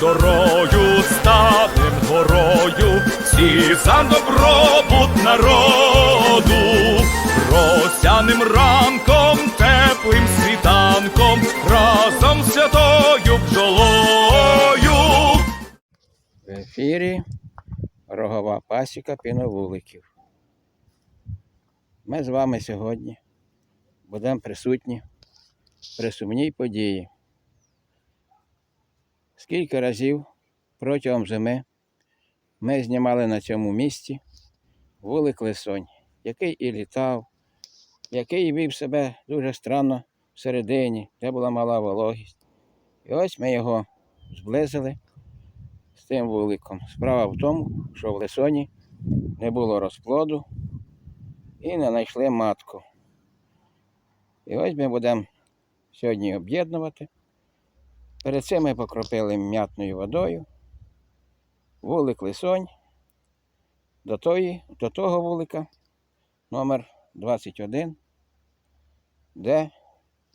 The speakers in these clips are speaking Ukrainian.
дорою ставим горою, всі за добробут народу, росяним ранком, теплим світанком, разом святою бджолою. В ефірі Рогова пасіка піновуликів. Ми з вами сьогодні будемо присутні при сумній події. Скільки разів протягом зими ми знімали на цьому місці вулик Лисонь, який і літав, який вів себе дуже странно всередині, де була мала вологість. І ось ми його зблизили з тим вуликом. Справа в тому, що в лисоні не було розплоду і не знайшли матку. І ось ми будемо сьогодні об'єднувати. Перед цим ми покропили м'ятною водою. Вулик лисонь. До, тої, до того вулика номер 21, де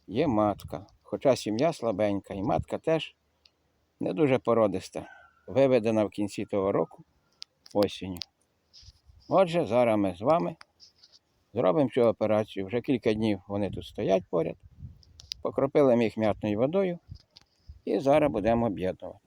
є матка. Хоча сім'я слабенька, і матка теж не дуже породиста виведена в кінці того року осінню. Отже, зараз ми з вами зробимо цю операцію. Вже кілька днів вони тут стоять поряд. Покропили їх м'ятною водою і зараз будемо об'єднувати.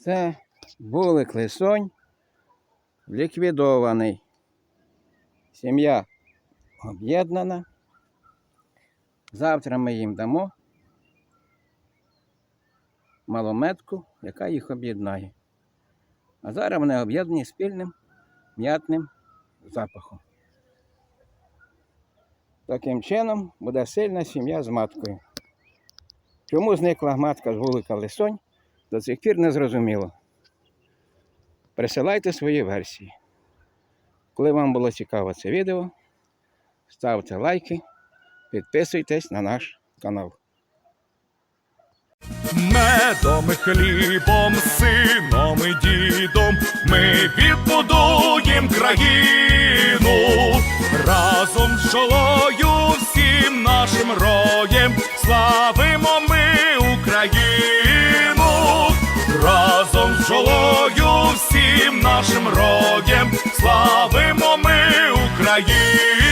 Це вулик Лисонь ліквідований. Сім'я об'єднана. Завтра ми їм дамо малометку, яка їх об'єднає. А зараз вони об'єднані спільним м'ятним запахом. Таким чином буде сильна сім'я з маткою. Чому зникла матка з вулика Лисонь? До цих пір не зрозуміло. Присилайте свої версії. Коли вам було цікаво це відео, ставте лайки, підписуйтесь на наш канал. Медом хлібом, сином і дідом ми відбудуєм країну разом з жолою всім нашим роєм славимо ми разом всім нашим роєм славимо ми Україну.